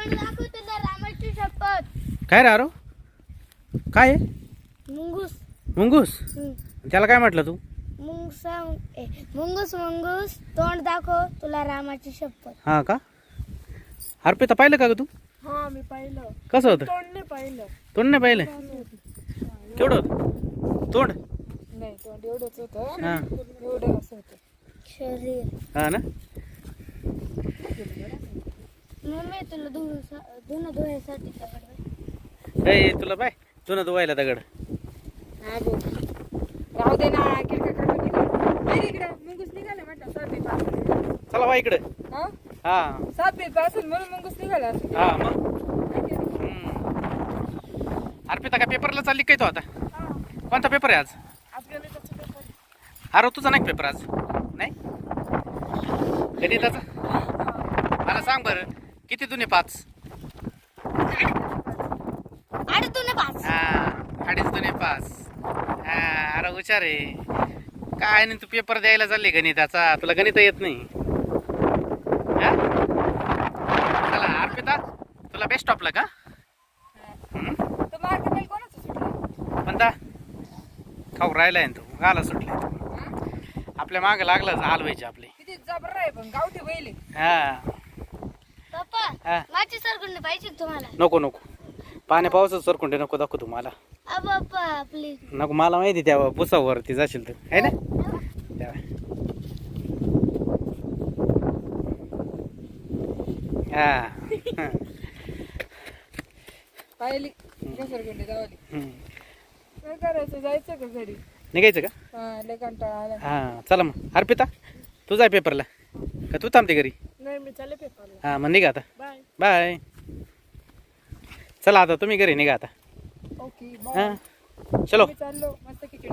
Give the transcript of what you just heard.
तोंड दाखव तुला रामाची शपथ. काय रे आरो काय आहे? मुंगूस. मुंगूस. त्याला काय म्हटलं तू? मुंगसा ए, मुंगूस मुंगूस तोंड दाखव तुला रामाची शपथ. हां का? अर्पिता पाहिलं का ग तू? हा मी पाहिलं. कसं होतं? तोंडने पाहिलं. तोंड नाही पाहिलं केवढं होतं? तोंड? नाही तोंड एवढंच होतं. हां. एवढं असं होतं. शरीर. हां ना? मम्मी तुला धुणं धुवायसाठी तुला बाय तुला धुवायला दगड. हा राहू दे ना किरका काढून निघाल नाही इकडं. मुंगूस निघाले म्हटलं सात बीत पासून. चला बा इकडं. हा? हां. सात बीत पासून म्हणून मुंगूस निघाला. हां मग. अर्पिता का पेपरला चालली काय तू आता? हा. कोणता पेपर आहे आज. अरे तुझा नाही पेपर आज? नाही? गणिताचा? मला सांग बरं. किती जुने पाच? पाच. हा अडीच जुने पाच. हा अरे हुशार आहे. काय नाही तू पेपर द्यायला चालली गणिताचा तुला गणित येत नाही. हा? चला अर्पिता तुला बेस्ट ऑपला का हम्म? तो मार्क मेल कोणाचं सुटलं म्हणता खाऊ राहिलाय ना तू. गाला सुटले हा? आपल्या मागं लागलं हाल व्हायचे आपले. किती जबर आहे पण गावठी बैल आहे. हा. हा. माझी सरकुंड पाहिजे का तुम्हाला. नको नको. पाण्या पावसाचं सरकुंडे नको दाखव तू मला आ पप्पा प्लीज नको मला माहिती त्या पुसावरती जाशील तर. आहे ना? त्या. हा. पाहिली. घसरगुंडी जावली हम्म. काय करायचं जायचं का घरी? निघायचं का? हा लय कंटाळा आला. हा चला मग. अर्पिता तू जाय पेपरला. का तू थांबते घरी? नाही मी चालले पेपरला हा मग निघा आता. बाय. बाय. चला आता तुम्ही घरी निघा आता. ओके हा. चलो. मी चाललो. मस्त खिचडी